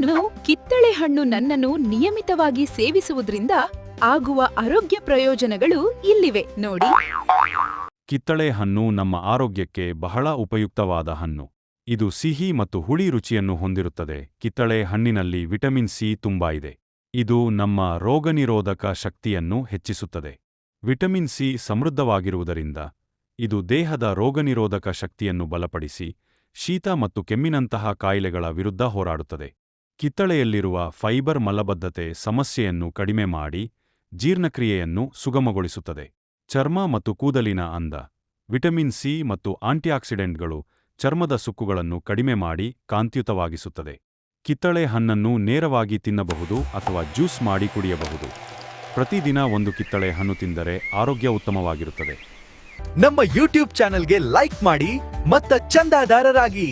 ನಾನು ಕಿತ್ತಳೆ ಹಣ್ಣು ನನ್ನನ್ನು ನಿಯಮಿತವಾಗಿ ಸೇವಿಸುವುದರಿಂದ ಆಗುವ ಆರೋಗ್ಯ ಪ್ರಯೋಜನಗಳು ಇಲ್ಲಿವೆ. ನೋಡಿ. ಕಿತ್ತಳೆ ಹಣ್ಣು ನಮ್ಮ ಆರೋಗ್ಯಕ್ಕೆ ಬಹಳ ಉಪಯುಕ್ತವಾದ ಹಣ್ಣು. ಇದು ಸಿಹಿ ಮತ್ತು ಹುಳಿ ರುಚಿಯನ್ನು ಹೊಂದಿರುತ್ತದೆ. ಕಿತ್ತಳೆ ಹಣ್ಣಿನಲ್ಲಿ ವಿಟಮಿನ್ ಸಿ ತುಂಬಾ ಇದೆ. ಇದು ನಮ್ಮ ರೋಗನಿರೋಧಕ ಶಕ್ತಿಯನ್ನು ಹೆಚ್ಚಿಸುತ್ತದೆ. ವಿಟಮಿನ್ ಸಿ ಸಮೃದ್ಧವಾಗಿರುವುದರಿಂದ ಇದು ದೇಹದ ರೋಗನಿರೋಧಕ ಶಕ್ತಿಯನ್ನು ಬಲಪಡಿಸಿ ಶೀತ ಮತ್ತು ಕೆಮ್ಮಿನಂತಹ ಕಾಯಿಲೆಗಳ ವಿರುದ್ಧ ಹೋರಾಡುತ್ತದೆ. ಕಿತ್ತಳೆಯಲ್ಲಿರುವ ಫೈಬರ್ ಮಲಬದ್ಧತೆ ಸಮಸ್ಯೆಯನ್ನು ಕಡಿಮೆ ಮಾಡಿ ಜೀರ್ಣಕ್ರಿಯೆಯನ್ನು ಸುಗಮಗೊಳಿಸುತ್ತದೆ. ಚರ್ಮ ಮತ್ತು ಕೂದಲಿನ ಅಂದ, ವಿಟಮಿನ್ ಸಿ ಮತ್ತು ಆಂಟಿಆಕ್ಸಿಡೆಂಟ್ಗಳು ಚರ್ಮದ ಸುಕ್ಕುಗಳನ್ನು ಕಡಿಮೆ ಮಾಡಿ ಕಾಂತಿಯುತವಾಗಿಸುತ್ತದೆ. ಕಿತ್ತಳೆ ಹಣ್ಣನ್ನು ನೇರವಾಗಿ ತಿನ್ನಬಹುದು ಅಥವಾ ಜ್ಯೂಸ್ ಮಾಡಿ ಕುಡಿಯಬಹುದು. ಪ್ರತಿದಿನ ಒಂದು ಕಿತ್ತಳೆ ಹಣ್ಣು ತಿಂದರೆ ಆರೋಗ್ಯ ಉತ್ತಮವಾಗಿರುತ್ತದೆ. ನಮ್ಮ ಯೂಟ್ಯೂಬ್ ಚಾನೆಲ್ಗೆ ಲೈಕ್ ಮಾಡಿ ಮತ್ತ ಚಂದಾದಾರರಾಗಿ.